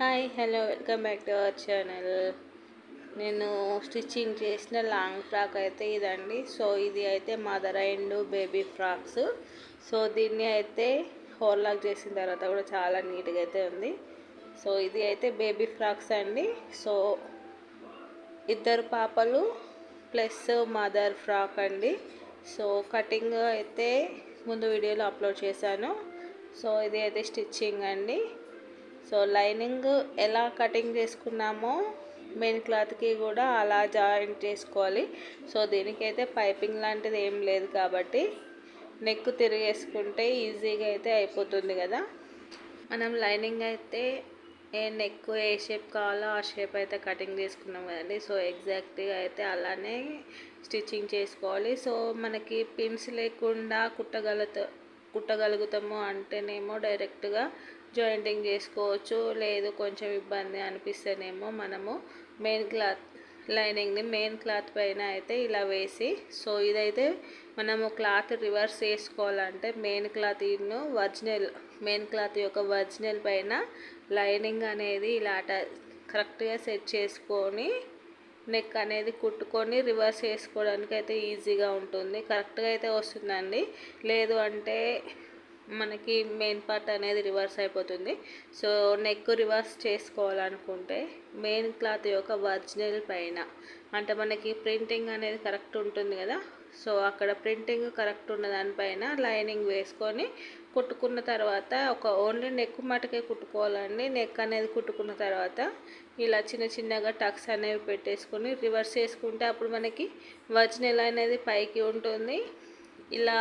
Hi hello welcome back to our channel. నేను stitching చేసిన long frock అయితే ఇదండి. సో ఇది అయితే mother and baby frocks. So దీన్ని అయితే హోల్లాక్ చేసిన తర్వాత కూడా చాలా నీట్గా అయితే ఉంది. సో ఇది అయితే బేబీ ఫ్రాక్స్ అండి. సో ఇద్దరు పాపలు ప్లస్ మదర్ ఫ్రాక్ అండి. సో కటింగ్ అయితే ముందు వీడియోలో అప్లోడ్ చేశాను. సో ఇది అయితే స్టిచ్చింగ్ అండి. సో లైనింగ్ ఎలా కటింగ్ చేసుకున్నామో మెయిన్ క్లాత్కి కూడా అలా జాయింట్ చేసుకోవాలి. సో దీనికైతే పైపింగ్ లాంటిది ఏం లేదు కాబట్టి నెక్ తిరిగేసుకుంటే ఈజీగా అయితే అయిపోతుంది కదా. మనం లైనింగ్ అయితే ఏ నెక్ ఏ షేప్ కావాలో ఆ షేప్ అయితే కటింగ్ చేసుకున్నాం కదండి. సో ఎగ్జాక్ట్గా అయితే అలానే స్టిచ్చింగ్ చేసుకోవాలి. సో మనకి పిన్స్ లేకుండా కుట్టగలుగుతా కుట్టగలుగుతాము అంటేనేమో డైరెక్ట్గా జాయింటింగ్ చేసుకోవచ్చు. లేదు కొంచెం ఇబ్బంది అనిపిస్తేనేమో మనము మెయిన్ క్లాత్ లైనింగ్ని మెయిన్ క్లాత్ పైన అయితే ఇలా వేసి సో ఇదైతే మనము క్లాత్ రివర్స్ చేసుకోవాలంటే మెయిన్ క్లాత్ ఇన్ను ఒరిజినల్ మెయిన్ క్లాత్ యొక్క ఒరిజినల్ పైన లైనింగ్ అనేది ఇలా కరెక్ట్గా సెట్ చేసుకొని నెక్ అనేది కుట్టుకొని రివర్స్ చేసుకోవడానికి అయితే ఈజీగా ఉంటుంది. కరెక్ట్గా అయితే వస్తుందండి. లేదు అంటే మనకి మెయిన్ పార్ట్ అనేది రివర్స్ అయిపోతుంది. సో నెక్ రివర్స్ చేసుకోవాలనుకుంటే మెయిన్ క్లాత్ యొక్క ఒరిజినల్ పైన అంటే మనకి ప్రింటింగ్ అనేది కరెక్ట్ ఉంటుంది కదా. సో అక్కడ ప్రింటింగ్ కరెక్ట్ ఉన్న దానిపైన లైనింగ్ వేసుకొని కుట్టుకున్న తర్వాత ఒక ఓన్లీ నెక్ మటుకే కుట్టుకోవాలండి. నెక్ అనేది కుట్టుకున్న తర్వాత ఇలా చిన్న చిన్నగా టక్స్ అనేవి పెట్టేసుకొని రివర్స్ చేసుకుంటే అప్పుడు మనకి ఒరిజినల్ అనేది పైకి ఉంటుంది. ఇలా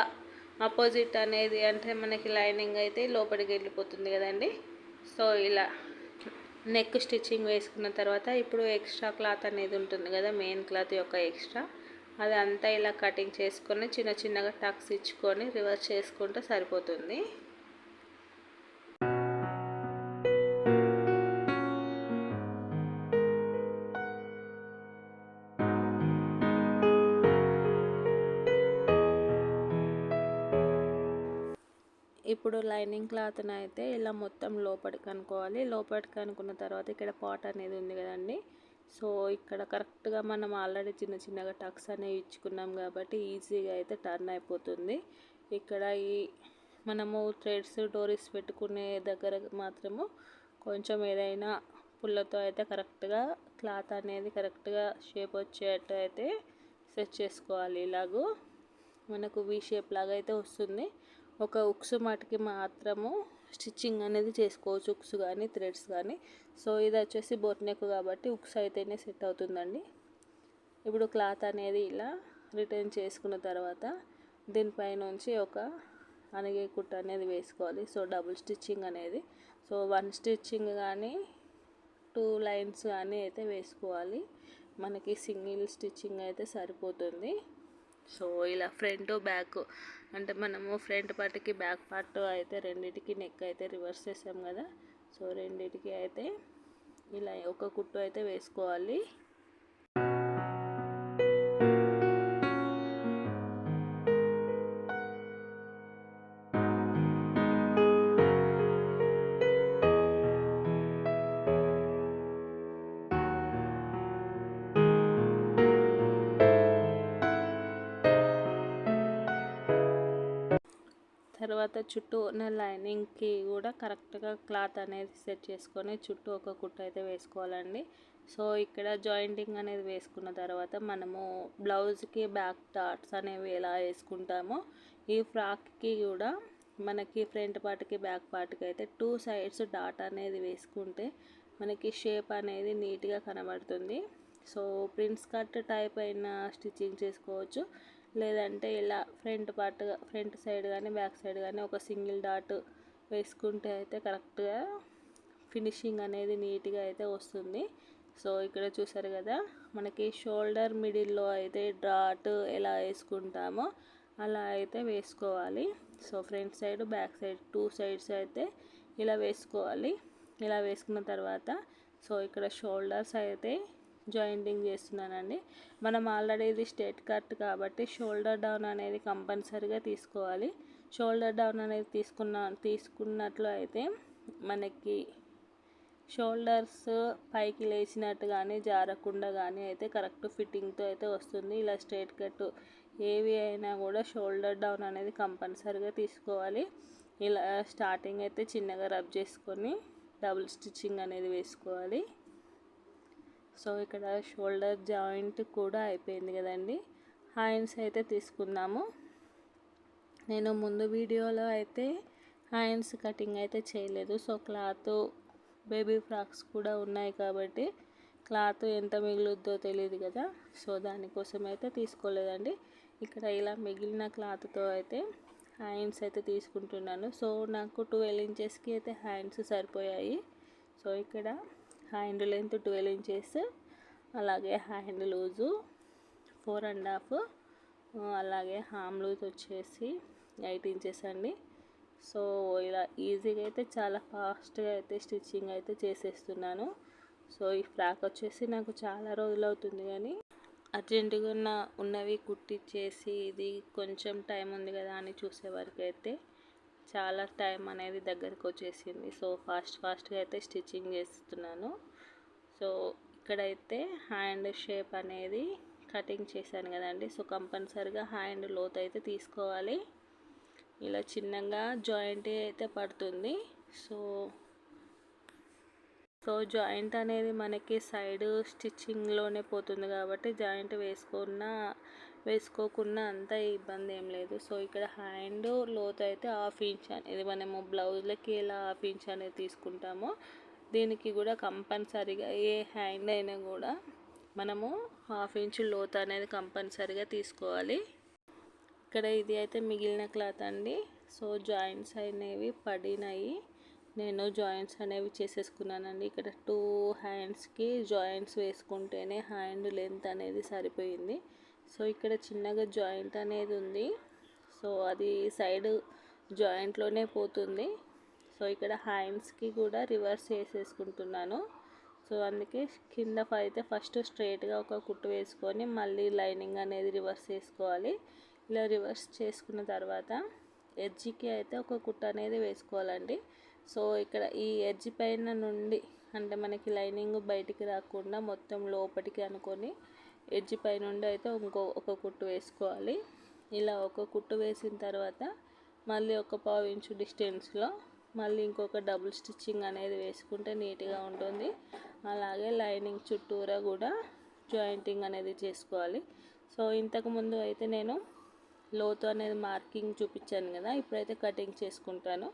ఆపోజిట్ అనేది అంటే మనకి లైనింగ్ అయితే లోపలికి వెళ్ళిపోతుంది కదండి. సో ఇలా నెక్ స్టిచ్చింగ్ వేసుకున్న తర్వాత ఇప్పుడు ఎక్స్ట్రా క్లాత్ అనేది ఉంటుంది కదా మెయిన్ క్లాత్ యొక్క ఎక్స్ట్రా. అది అంతా ఇలా కటింగ్ చేసుకొని చిన్న చిన్నగా టక్స్ ఇచ్చుకొని రివర్స్ చేసుకుంటే సరిపోతుంది. ఇప్పుడు లైనింగ్ క్లాత్ని అయితే ఇలా మొత్తం లోపలికి అనుకోవాలి. లోపలికి అనుకున్న తర్వాత ఇక్కడ పాట్ అనేది ఉంది కదండి. సో ఇక్కడ కరెక్ట్గా మనం ఆల్రెడీ చిన్న చిన్నగా టక్స్ అనేవి ఇచ్చుకున్నాం కాబట్టి ఈజీగా అయితే టర్న్ అయిపోతుంది. ఇక్కడ ఈ మనము థ్రెడ్స్ డోరీస్ పెట్టుకునే దగ్గర మాత్రము కొంచెం ఏదైనా పుల్లతో అయితే కరెక్ట్గా క్లాత్ అనేది కరెక్ట్గా షేప్ వచ్చేటట్టు అయితే సెట్ చేసుకోవాలి. ఇలాగూ మనకు వీ షేప్ లాగా అయితే వస్తుంది. ఒక ఉక్స్ మటుకి మాత్రము స్టిచ్చింగ్ అనేది చేసుకోవచ్చు ఉక్స్ కానీ థ్రెడ్స్ కానీ సో ఇది వచ్చేసి బొట్నెక్ కాబట్టి ఉక్స్ అయితేనే సెట్ అవుతుందండి. ఇప్పుడు క్లాత్ అనేది ఇలా రిటర్న్ చేసుకున్న తర్వాత దీనిపైనుంచి ఒక అనగే కుట్ట అనేది వేసుకోవాలి. సో డబుల్ స్టిచ్చింగ్ అనేది. సో వన్ స్టిచ్చింగ్ కానీ టూ లైన్స్ కానీ అయితే వేసుకోవాలి. మనకి సింగిల్ స్టిచ్చింగ్ అయితే సరిపోతుంది. సో ఇలా ఫ్రంట్ బ్యాక్ అంటే మనము ఫ్రంట్ పార్ట్కి బ్యాక్ పార్ట్ అయితే రెండింటికి నెక్ అయితే రివర్స్ చేసాం కదా. సో రెండింటికి అయితే ఇలా ఒక కుట్టు అయితే వేసుకోవాలి. తర్వాత చుట్టూ ఉన్న లైనింగ్కి కూడా కరెక్ట్గా క్లాత్ అనేది సెట్ చేసుకొని చుట్టూ ఒక కుట్టు అయితే వేసుకోవాలండి. సో ఇక్కడ జాయింటింగ్ అనేది వేసుకున్న తర్వాత మనము బ్లౌజ్కి బ్యాక్ డాట్స్ అనేవి ఎలా వేసుకుంటామో ఈ ఫ్రాక్కి కూడా మనకి ఫ్రంట్ పార్ట్కి బ్యాక్ పార్ట్కి అయితే టూ సైడ్స్ డాట్ అనేది వేసుకుంటే మనకి షేప్ అనేది నీట్గా కనబడుతుంది. సో ప్రిన్స్ కట్ టైప్ అయిన స్టిచ్చింగ్ చేసుకోవచ్చు. లేదంటే ఇలా ఫ్రంట్ పార్ట్ ఫ్రంట్ సైడ్ కానీ బ్యాక్ సైడ్ కానీ ఒక సింగిల్ డాట్ వేసుకుంటే అయితే కరెక్ట్గా ఫినిషింగ్ అనేది నీట్గా అయితే వస్తుంది. సో ఇక్కడ చూసారు కదా మనకి షోల్డర్ మిడిల్లో అయితే డాట్ ఎలా వేసుకుంటామో అలా అయితే వేసుకోవాలి. So front side back side two sides అయితే ఇలా వేసుకోవాలి. ఇలా వేసుకున్న తర్వాత సో ఇక్కడ షోల్డర్స్ అయితే జాయింటింగ్ చేస్తున్నానండి. మనం ఆల్రెడీ ఇది స్టేట్ కట్ కాబట్టి షోల్డర్ డౌన్ అనేది కంపల్సరీగా తీసుకోవాలి. షోల్డర్ డౌన్ అనేది తీసుకున్న తీసుకున్నట్లు అయితే మనకి షోల్డర్స్ పైకి లేచినట్టు కానీ జారకుండా కానీ అయితే కరెక్ట్ ఫిట్టింగ్తో అయితే వస్తుంది. ఇలా స్ట్రైట్ కట్ ఏవి అయినా కూడా షోల్డర్ డౌన్ అనేది కంపల్సరీగా తీసుకోవాలి. ఇలా స్టార్టింగ్ అయితే చిన్నగా రబ్ చేసుకొని డబుల్ స్టిచ్చింగ్ అనేది వేసుకోవాలి. సో ఇక్కడ షోల్డర్ జాయింట్ కూడా అయిపోయింది కదండి. హ్యాండ్స్ అయితే తీసుకుందాము నేను ముందు వీడియోలో అయితే హ్యాండ్స్ కటింగ్ అయితే చేయలేదు. సో క్లాత్ బేబీ ఫ్రాక్స్ కూడా ఉన్నాయి కాబట్టి క్లాత్ ఎంత మిగులుద్దో తెలియదు కదా. సో దానికోసం అయితే తీసుకోలేదండి. ఇక్కడ ఇలా మిగిలిన క్లాత్తో అయితే హ్యాండ్స్ అయితే తీసుకుంటున్నాను. సో నాకు ట్వెల్వ్ ఇంచెస్కి అయితే హ్యాండ్స్ సరిపోయాయి. సో ఇక్కడ హ్యాండ్ లెంత్ ట్వెల్వ్ ఇంచెస్ అలాగే hand loose four and half అలాగే హామ్ లూజ్ వచ్చేసి ఎయిట్ ఇంచెస్ అండి. సో ఇలా ఈజీగా అయితే చాలా ఫాస్ట్గా అయితే స్టిచ్చింగ్ అయితే చేసేస్తున్నాను. సో ఈ ఫ్రాక్ వచ్చేసి నాకు చాలా రోజులు అవుతుంది కానీ అర్జెంటుగా ఉన్న ఉన్నవి కుట్టించేసి ఇది కొంచెం టైం ఉంది కదా అని చూసే వరకు అయితే చాలా టైం అనేది దగ్గరకు వచ్చేసింది. సో ఫాస్ట్ ఫాస్ట్గా అయితే స్టిచ్చింగ్ చేస్తున్నాను. సో ఇక్కడైతే హ్యాండ్ షేప్ అనేది కటింగ్ చేశాను కదండి. సో కంపల్సరిగా హ్యాండ్ లోత్ అయితే తీసుకోవాలి. ఇలా చిన్నగా జాయింట్ అయితే పడుతుంది. సో సో జాయింట్ అనేది మనకి సైడ్ స్టిచ్చింగ్లోనే పోతుంది కాబట్టి జాయింట్ వేసుకున్న వేసుకోకుండా అంత ఇబ్బంది ఏం లేదు. సో ఇక్కడ హ్యాండ్ లోతు అయితే హాఫ్ ఇంచ్ అనేది మనము బ్లౌజ్లకి ఎలా హాఫ్ ఇంచ్ అనేది తీసుకుంటామో దీనికి కూడా కంపల్సరీగా ఏ హ్యాండ్ అయినా కూడా మనము హాఫ్ ఇంచ్ లోతు అనేది కంపల్సరీగా తీసుకోవాలి. ఇక్కడ ఇది అయితే మిగిలిన క్లాత్ అండి. సో జాయింట్స్ అనేవి పడినాయి. నేను జాయింట్స్ అనేవి చేసేసుకున్నానండి. ఇక్కడ టూ హ్యాండ్స్కి జాయింట్స్ వేసుకుంటేనే హ్యాండ్ లెంత్ అనేది సరిపోయింది. సో ఇక్కడ చిన్నగా జాయింట్ అనేది ఉంది. సో అది సైడ్ జాయింట్లోనే పోతుంది. సో ఇక్కడ హ్యాండ్స్కి కూడా రివర్స్ చేసేసుకుంటున్నాను. సో అందుకే కింద అయితే ఫస్ట్ స్ట్రైట్గా ఒక కుట్టు వేసుకొని మళ్ళీ లైనింగ్ అనేది రివర్స్ చేసుకోవాలి. ఇలా రివర్స్ చేసుకున్న తర్వాత ఎడ్జికి అయితే ఒక కుట్టు అనేది వేసుకోవాలండి. సో ఇక్కడ ఈ ఎడ్జి పైన నుండి అంటే మనకి లైనింగ్ బయటికి రాకుండా మొత్తం లోపలికి అనుకొని ఎడ్జి పై నుండి అయితే ఇంకో ఒక కుట్టు వేసుకోవాలి. ఇలా ఒక కుట్టు వేసిన తర్వాత మళ్ళీ ఒక పావు ఇంచు డిస్టెన్స్లో మళ్ళీ ఇంకొక డబుల్ స్టిచ్చింగ్ అనేది వేసుకుంటే నీట్గా ఉంటుంది. అలాగే లైనింగ్ చుట్టూరా కూడా జాయింటింగ్ అనేది చేసుకోవాలి. సో ఇంతకుముందు అయితే నేను లోతు అనేది మార్కింగ్ చూపించాను కదా ఇప్పుడైతే కటింగ్ చేసుకుంటాను.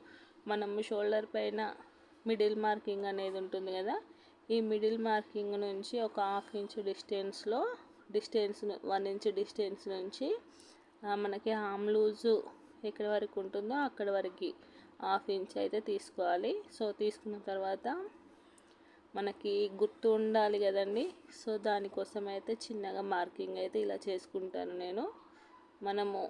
మనం షోల్డర్ పైన మిడిల్ మార్కింగ్ అనేది ఉంటుంది కదా ఈ మిడిల్ మార్కింగ్ నుంచి ఒక హాఫ్ ఇంచ్ డిస్టెన్స్లో డిస్టెన్స్ వన్ ఇంచ్ డిస్టెన్స్ నుంచి మనకి హామ్ లూజు ఎక్కడి వరకు ఉంటుందో అక్కడి వరకు హాఫ్ ఇంచ్ అయితే తీసుకోవాలి. సో తీసుకున్న తర్వాత మనకి గుర్తు ఉండాలి కదండి. సో దానికోసం అయితే చిన్నగా మార్కింగ్ అయితే ఇలా చేసుకుంటాను నేను. మనము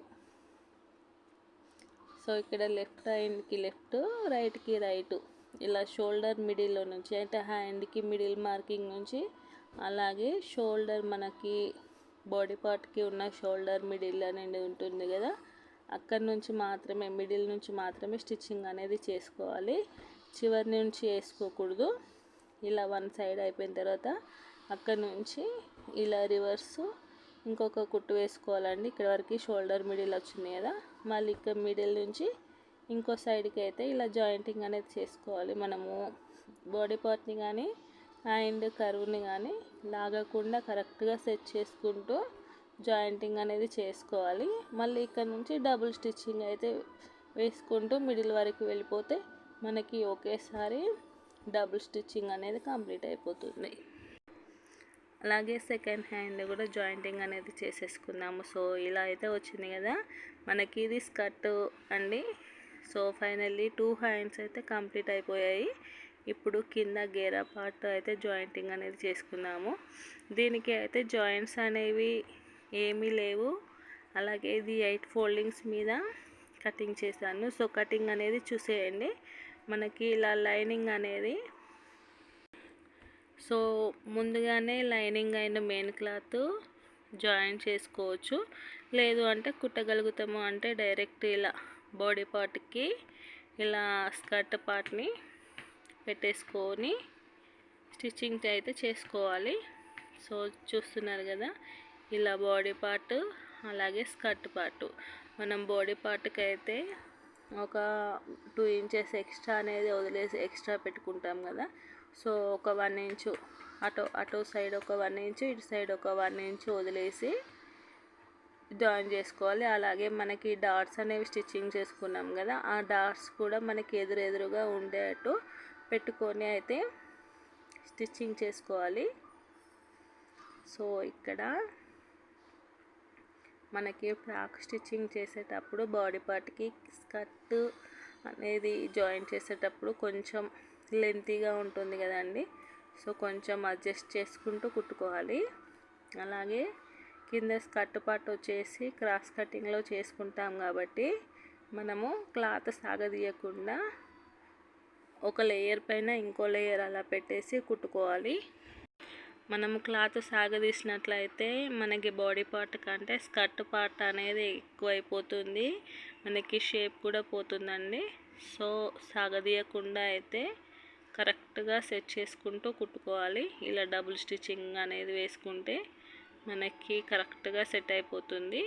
సో ఇక్కడ లెఫ్ట్ హ్యాండ్కి లెఫ్ట్ రైట్కి రైట్. ఇలా షోల్డర్ మిడిల్లో నుంచి అంటే హ్యాండ్కి మిడిల్ మార్కింగ్ నుంచి అలాగే షోల్డర్ మనకి బాడీ పార్ట్కి ఉన్న షోల్డర్ మిడిల్ అనేది ఉంటుంది కదా అక్కడ నుంచి మాత్రమే మిడిల్ నుంచి మాత్రమే స్టిచ్చింగ్ అనేది చేసుకోవాలి. చివరి నుంచి వేసుకోకూడదు. ఇలా వన్ సైడ్ అయిపోయిన తర్వాత అక్కడ నుంచి ఇలా రివర్స్ ఇంకొక కుట్టు వేసుకోవాలండి. ఇక్కడ వరకు షోల్డర్ మిడిల్ వచ్చింది కదా మళ్ళీ ఇక్కడ మిడిల్ నుంచి ఇంకో సైడ్కి అయితే ఇలా జాయింటింగ్ అనేది చేసుకోవాలి మనము. బాడీ పార్ట్ని కానీ అండ్ కరువుని కానీ లాగకుండా కరెక్ట్గా సెట్ చేసుకుంటూ జాయింటింగ్ అనేది చేసుకోవాలి. మళ్ళీ ఇక్కడ నుంచి డబుల్ స్టిచ్చింగ్ అయితే వేసుకుంటూ మిడిల్ వరకు వెళ్ళిపోతే మనకి ఒకేసారి డబుల్ స్టిచ్చింగ్ అనేది కంప్లీట్ అయిపోతుంది. అలాగే సెకండ్ హ్యాండ్ కూడా జాయింటింగ్ అనేది చేసేసుకుందాము. సో ఇలా అయితే వచ్చింది కదా. మనకి ఇది స్కర్ట్ అండి. సో ఫైనల్లీ టూ హ్యాండ్స్ అయితే కంప్లీట్ అయిపోయాయి. ఇప్పుడు కింద గేరా పార్ట్ అయితే జాయింటింగ్ అనేది చేసుకున్నాము. దీనికి అయితే జాయింట్స్ అనేవి ఏమీ లేవు. అలాగే ఇది ఎయిట్ ఫోల్డింగ్స్ మీద కటింగ్ చేశాను. సో కటింగ్ అనేది చూసేయండి. మనకి ఇలా లైనింగ్ అనేది సో ముందుగానే లైనింగ్ అయిన మెయిన్ క్లాత్ జాయిన్ చేసుకోవచ్చు. లేదు అంటే కుట్టగలుగుతాము అంటే డైరెక్ట్ ఇలా బాడీ పార్ట్కి ఇలా స్కర్ట్ పార్ట్ని పెట్టేసుకొని స్టిచ్చింగ్ అయితే చేసుకోవాలి. సో చూస్తున్నారు కదా ఇలా బాడీ పార్ట్ అలాగే స్కర్ట్ పార్ట్. మనం బాడీ పార్ట్కి అయితే ఒక టూ ఇంచెస్ ఎక్స్ట్రా అనేది వదిలేసి ఎక్స్ట్రా పెట్టుకుంటాం కదా. సో ఒక వన్ ఇంచు అటు అటు సైడ్ ఒక వన్ ఇంచు ఇటు సైడ్ ఒక వన్ ఇంచు వదిలేసి జాయిన్ చేసుకోవాలి. అలాగే మనకి డాట్స్ అనేవి స్టిచ్చింగ్ చేసుకున్నాం కదా ఆ డాట్స్ కూడా మనకి ఎదురెదురుగా ఉండేటట్టు పెట్టుకొని అయితే స్టిచ్చింగ్ చేసుకోవాలి. సో ఇక్కడ మనకి ఫ్రాక్ స్టిచ్చింగ్ చేసేటప్పుడు బాడీ పార్ట్కి స్కర్ట్ అనేది జాయిన్ చేసేటప్పుడు కొంచెం లెంతీగా ఉంటుంది కదండి. సో కొంచెం అడ్జస్ట్ చేసుకుంటూ కుట్టుకోవాలి. అలాగే కింద స్కర్ట్ పార్ట్ వచ్చేసి క్రాస్ కటింగ్లో చేసుకుంటాం కాబట్టి మనము క్లాత్ సాగదీయకుండా ఒక లేయర్ పైన ఇంకో లేయర్ అలా పెట్టేసి కుట్టుకోవాలి. మనము క్లాత్ సాగదీసినట్లయితే మనకి బాడీ పార్ట్ కంటే స్కర్ట్ పార్ట్ అనేది ఎక్కువైపోతుంది. మనకి షేప్ కూడా పోతుందండి. సో సాగదీయకుండా అయితే కరెక్ట్గా సెట్ చేసుకుంటూ కుట్టుకోవాలి. ఇలా డబుల్ స్టిచ్చింగ్ అనేది వేసుకుంటే మనకి కరెక్ట్గా సెట్ అయిపోతుంది.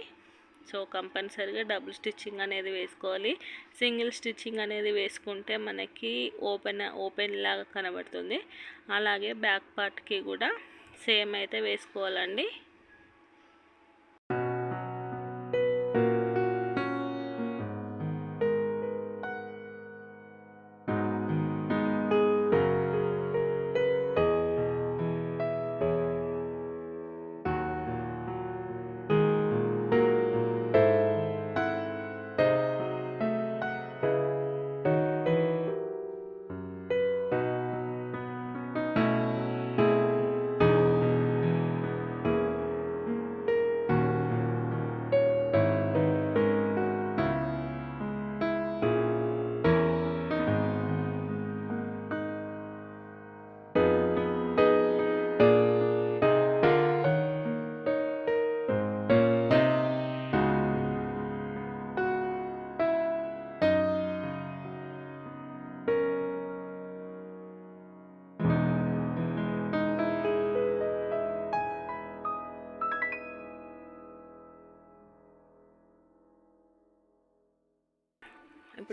సో కంపల్సరీగా డబుల్ స్టిచ్చింగ్ అనేది వేసుకోవాలి. సింగిల్ స్టిచ్చింగ్ అనేది వేసుకుంటే మనకి ఓపెన్ ఓపెన్ లాగా కనబడుతుంది. అలాగే బ్యాక్ పార్ట్కి కూడా సేమ్ అయితే వేసుకోవాలండి.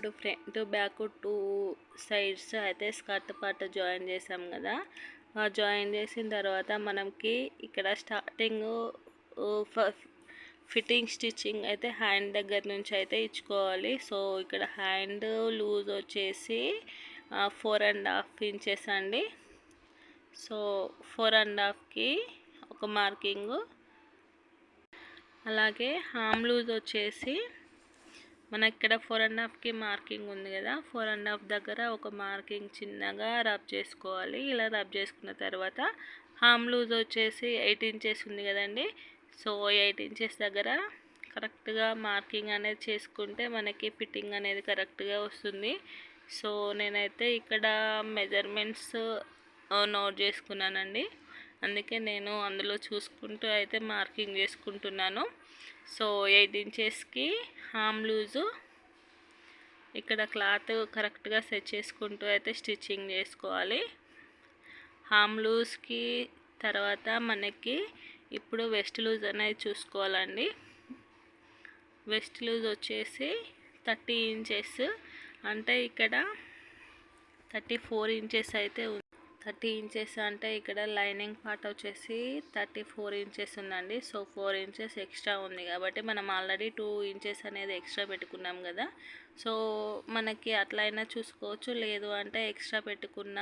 ఇప్పుడు ఫ్రంట్ బ్యాక్ టూ సైడ్స్ అయితే స్కర్ట్ పార్ట్ జాయిన్ చేసాం కదా. జాయిన్ చేసిన తర్వాత మనకి ఇక్కడ స్టార్టింగ్ ఫిట్టింగ్ స్టిచ్చింగ్ అయితే హ్యాండ్ దగ్గర నుంచి అయితే ఇచ్చుకోవాలి. సో ఇక్కడ హ్యాండ్ లూజ్ వచ్చేసి ఫోర్ అండ్ హాఫ్ ఇంచెస్ అండి. సో ఫోర్ అండ్ హాఫ్కి ఒక మార్కింగ్. అలాగే హామ్ లూజ్ వచ్చేసి మన ఇక్కడ ఫోర్ అండ్ హాఫ్కి మార్కింగ్ ఉంది కదా. ఫోర్ అండ్ హాఫ్ దగ్గర ఒక మార్కింగ్ చిన్నగా రబ్ చేసుకోవాలి. ఇలా రబ్ చేసుకున్న తర్వాత హామ్ లూజ్ వచ్చేసి ఎయిట్ ఇంచెస్ ఉంది కదండి. సో ఎయిట్ ఇంచెస్ దగ్గర కరెక్ట్గా మార్కింగ్ అనేది చేసుకుంటే మనకి ఫిట్టింగ్ అనేది కరెక్ట్గా వస్తుంది. సో నేనైతే ఇక్కడ మెజర్మెంట్స్ నోట్ చేసుకున్నానండి. అందుకే నేను అందులో చూసుకుంటూ అయితే మార్కింగ్ చేసుకుంటున్నాను. సో ఎయిట్ ఇంచెస్కి హామ్ లూజు. ఇక్కడ క్లాత్ కరెక్ట్గా సెట్ చేసుకుంటూ అయితే స్టిచ్చింగ్ చేసుకోవాలి. హామ్ లూజ్కి తర్వాత మనకి ఇప్పుడు వెస్ట్ లూజ్ అనేది చూసుకోవాలండి. వెస్ట్ లూజ్ వచ్చేసి థర్టీ ఇంచెస్. అంటే ఇక్కడ థర్టీ ఫోర్ ఇంచెస్ అయితే థర్టీ ఇంచెస్ అంటే ఇక్కడ లైనింగ్ పార్ట్ వచ్చేసి థర్టీ ఫోర్ ఇంచెస్ ఉందండి. సో ఫోర్ ఇంచెస్ ఎక్స్ట్రా ఉంది కాబట్టి మనం ఆల్రెడీ టూ ఇంచెస్ అనేది ఎక్స్ట్రా పెట్టుకున్నాం కదా. సో మనకి అట్లయినా చూసుకోవచ్చు. లేదు అంటే ఎక్స్ట్రా పెట్టుకున్న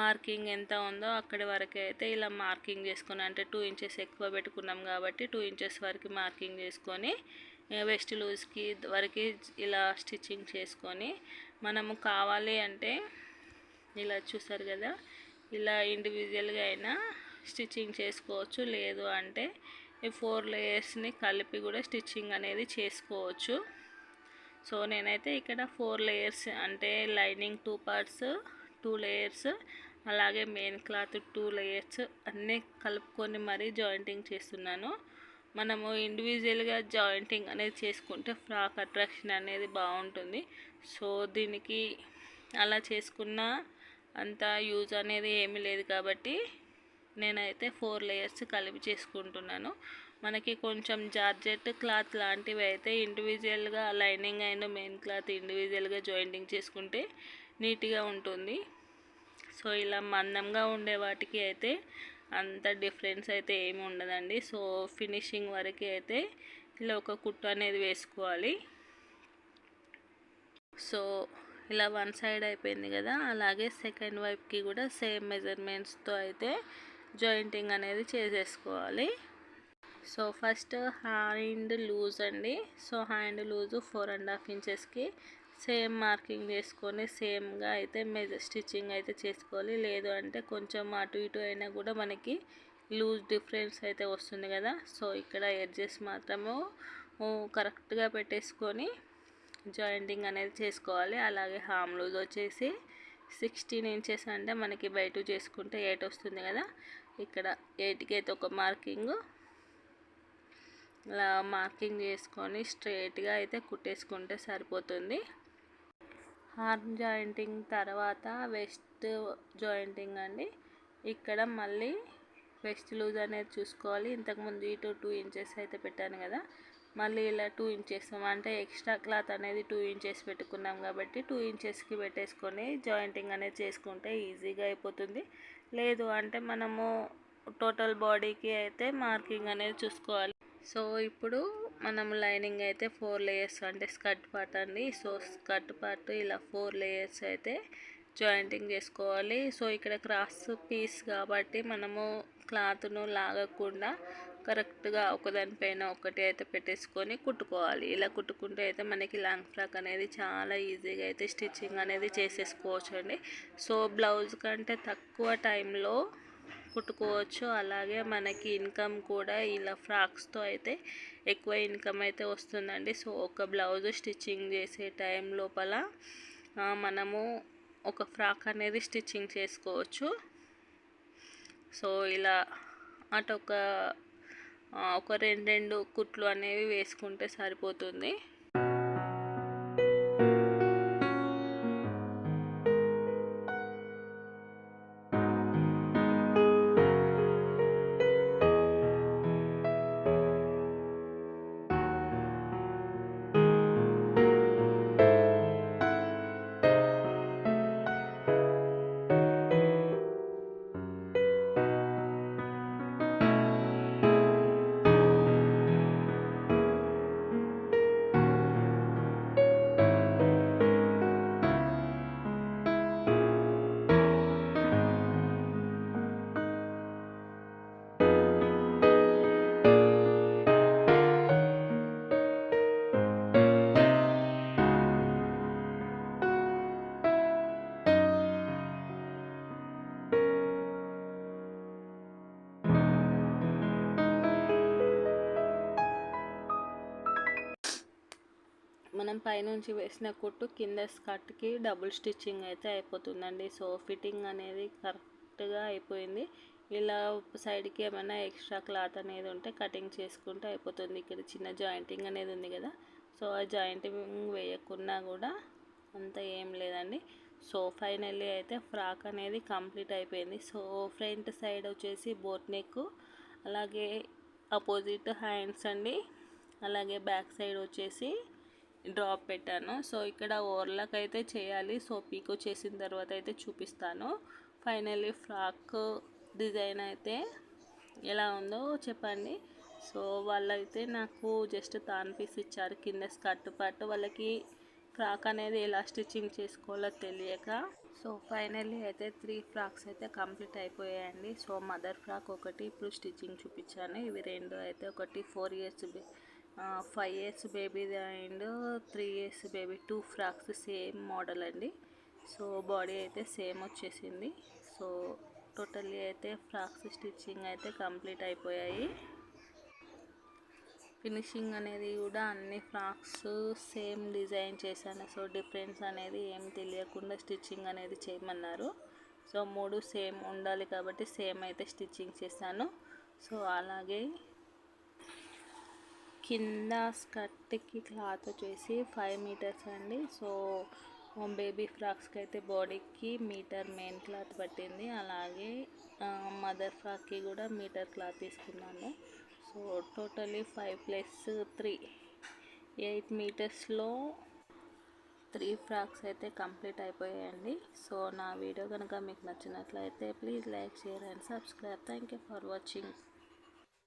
మార్కింగ్ ఎంత ఉందో అక్కడి వరకు అయితే ఇలా మార్కింగ్ చేసుకుని అంటే టూ ఇంచెస్ ఎక్కువ పెట్టుకున్నాం కాబట్టి టూ ఇంచెస్ వరకు మార్కింగ్ చేసుకొని వెస్ట్ లూజ్కి వరకు ఇలా స్టిచ్చింగ్ చేసుకొని మనము కావాలి అంటే ఇలా చూసారు కదా ఇలా ఇండివిజువల్గా అయినా స్టిచ్చింగ్ చేసుకోవచ్చు. లేదు అంటే ఈ ఫోర్ లేయర్స్ని కలిపి కూడా స్టిచ్చింగ్ అనేది చేసుకోవచ్చు. సో నేనైతే ఇక్కడ ఫోర్ లేయర్స్ అంటే lining two parts two layers అలాగే మెయిన్ క్లాత్ టూ లేయర్స్ అన్నీ కలుపుకొని మరీ జాయింటింగ్ చేస్తున్నాను. మనము ఇండివిజువల్గా జాయింటింగ్ అనేది చేసుకుంటే ఫ్రాక్ అట్రాక్షన్ అనేది బాగుంటుంది. సో దీనికి అలా చేసుకున్న అంత యూజ్ అనేది ఏమీ లేదు కాబట్టి నేనైతే ఫోర్ లేయర్స్ కలిపి చేసుకుంటున్నాను. మనకి కొంచెం జార్జెట్ క్లాత్ లాంటివి అయితే ఇండివిజువల్గా లైనింగ్ అండ్ మెయిన్ క్లాత్ ఇండివిజువల్గా జాయింటింగ్ చేసుకుంటే నీట్గా ఉంటుంది. సో ఇలా మందంగా ఉండే వాటికి అయితే అంత డిఫరెన్స్ అయితే ఏమి ఉండదండి. సో ఫినిషింగ్ వరకు అయితే ఇలా ఒక కుట్టు అనేది వేసుకోవాలి. సో ఇలా వన్ సైడ్ అయిపోయింది కదా అలాగే సెకండ్ వైపుకి కూడా సేమ్ మెజర్మెంట్స్తో అయితే జాయింటింగ్ అనేది చేసేసుకోవాలి. సో ఫస్ట్ హ్యాండ్ లూజ్ అండి. So hand loose four and half ఇంచెస్కి సేమ్ మార్కింగ్ చేసుకొని సేమ్గా అయితే మెజర్ స్టిచ్చింగ్ అయితే చేసుకోవాలి. లేదు అంటే కొంచెం అటు ఇటు అయినా కూడా మనకి లూజ్ డిఫరెన్స్ అయితే వస్తుంది కదా. సో ఇక్కడ ఎడ్జెస్ మాత్రము కరెక్ట్గా పెట్టేసుకొని జాయింటింగ్ అనేది చేసుకోవాలి. అలాగే హామ్ లూజ్ వచ్చేసి సిక్స్టీన్ ఇంచెస్ అంటే మనకి బయట చేసుకుంటే ఎయిట్ వస్తుంది కదా. ఇక్కడ ఎయిట్కి అయితే ఒక మార్కింగ్. ఇలా మార్కింగ్ చేసుకొని స్ట్రైట్గా అయితే కుట్టేసుకుంటే సరిపోతుంది. హార్మ్ జాయింటింగ్ తర్వాత వెస్ట్ జాయింటింగ్ అండి. ఇక్కడ మళ్ళీ వెస్ట్ లూజ్ అనేది చూసుకోవాలి. ఇంతకుముందు ఇటు టూ ఇంచెస్ అయితే పెట్టాను కదా. మళ్ళీ ఇలా టూ ఇంచెస్ అంటే ఎక్స్ట్రా క్లాత్ అనేది టూ ఇంచెస్ పెట్టుకున్నాం కాబట్టి టూ ఇంచెస్కి పెట్టేసుకొని జాయింటింగ్ అనేది చేసుకుంటే ఈజీగా అయిపోతుంది. లేదు అంటే మనము టోటల్ బాడీకి అయితే మార్కింగ్ అనేది చూసుకోవాలి. సో ఇప్పుడు మనం లైనింగ్ అయితే ఫోర్ లేయర్స్ అంటే స్కర్ట్ పార్ట్ అండి. సో స్కర్ట్ పార్ట్ ఇలా ఫోర్ లేయర్స్ అయితే జాయింటింగ్ చేసుకోవాలి. సో ఇక్కడ క్రాస్ పీస్ కాబట్టి మనము క్లాత్ను లాగకుండా కరెక్ట్గా ఒకదానిపైన ఒకటి అయితే పెట్టేసుకొని కుట్టుకోవాలి. ఇలా కుట్టుకుంటే అయితే మనకి లాంగ్ ఫ్రాక్ అనేది చాలా ఈజీగా అయితే స్టిచ్చింగ్ అనేది చేసేసుకోవచ్చు అండి సో బ్లౌజ్ కంటే తక్కువ టైంలో కుట్టుకోవచ్చు. అలాగే మనకి ఇన్కమ్ కూడా ఇలా ఫ్రాక్స్తో అయితే ఎక్కువ ఇన్కమ్ అయితే వస్తుందండి. సో ఒక బ్లౌజ్ స్టిచ్చింగ్ చేసే టైం లోపల మనము ఒక ఫ్రాక్ అనేది స్టిచ్చింగ్ చేసుకోవచ్చు. సో ఇలా అటు ఒక రెండు రెండు కుట్లు అనేవి వేసుకుంటే సరిపోతుంది. మనం పైనుంచి వేసిన కుట్టు కింద స్కర్ట్కి డబుల్ స్టిచ్చింగ్ అయితే అయిపోతుందండి. సో ఫిట్టింగ్ అనేది కరెక్ట్గా అయిపోయింది. ఇలా సైడ్కి ఏమైనా ఎక్స్ట్రా క్లాత్ అనేది ఉంటే కటింగ్ చేసుకుంటే అయిపోతుంది. ఇక్కడ చిన్న జాయింటింగ్ అనేది ఉంది కదా. సో ఆ జాయింటింగ్ వేయకున్నా కూడా అంత ఏం లేదండి. సో ఫైనల్లీ అయితే ఫ్రాక్ అనేది కంప్లీట్ అయిపోయింది. సో ఫ్రంట్ సైడ్ వచ్చేసి బోట్ నెక్ అలాగే అపోజిట్ హ్యాండ్స్ అండి. అలాగే బ్యాక్ సైడ్ వచ్చేసి డ్రాప్ పెట్టాను. సో ఇక్కడ ఓవర్లాక్ అయితే చేయాలి. సో పీకో చేసిన తర్వాత అయితే చూపిస్తాను. ఫైనల్లీ ఫ్రాక్ డిజైన్ అయితే ఎలా ఉందో చెప్పండి. సో వాళ్ళైతే నాకు జస్ట్ తాన్ పీస్ ఇచ్చారు. కింద స్కర్ట్ పార్ట్ వాళ్ళకి ఫ్రాక్ అనేది ఎలా స్టిచ్చింగ్ చేసుకోవాలో తెలియక. సో ఫైనల్లీ అయితే త్రీ ఫ్రాక్స్ అయితే కంప్లీట్ అయిపోయాయండి. సో మదర్ ఫ్రాక్ ఒకటి ఇప్పుడు స్టిచ్చింగ్ చూపించాను. ఇవి రెండు అయితే ఒకటి four years five years baby and three years baby two frocks same model అండి. సో బాడీ అయితే సేమ్ వచ్చేసింది. సో టోటల్లీ అయితే ఫ్రాక్స్ స్టిచ్చింగ్ అయితే కంప్లీట్ అయిపోయాయి. ఫినిషింగ్ అనేది కూడా అన్ని ఫ్రాక్స్ సేమ్ డిజైన్ చేశాను. సో డిఫరెన్స్ అనేది ఏం తెలియకుండా స్టిచ్చింగ్ అనేది చేయమన్నారు. సో మూడు సేమ్ ఉండాలి కాబట్టి సేమ్ అయితే స్టిచ్చింగ్ చేశాను. సో అలాగే కింద స్కర్ట్కి క్లాత్ వచ్చేసి ఫైవ్ మీటర్స్ అండి. సో బేబీ ఫ్రాక్స్కి అయితే బాడీకి మీటర్ మెయిన్ క్లాత్ పట్టింది. అలాగే మదర్ ఫ్రాక్కి కూడా మీటర్ క్లాత్ తీసుకున్నాను so totally five plus three eight మీటర్స్లో three frocks అయితే కంప్లీట్ అయిపోయాయండి. సో నా వీడియో కనుక మీకు నచ్చినట్లయితే please like share and subscribe thank you for watching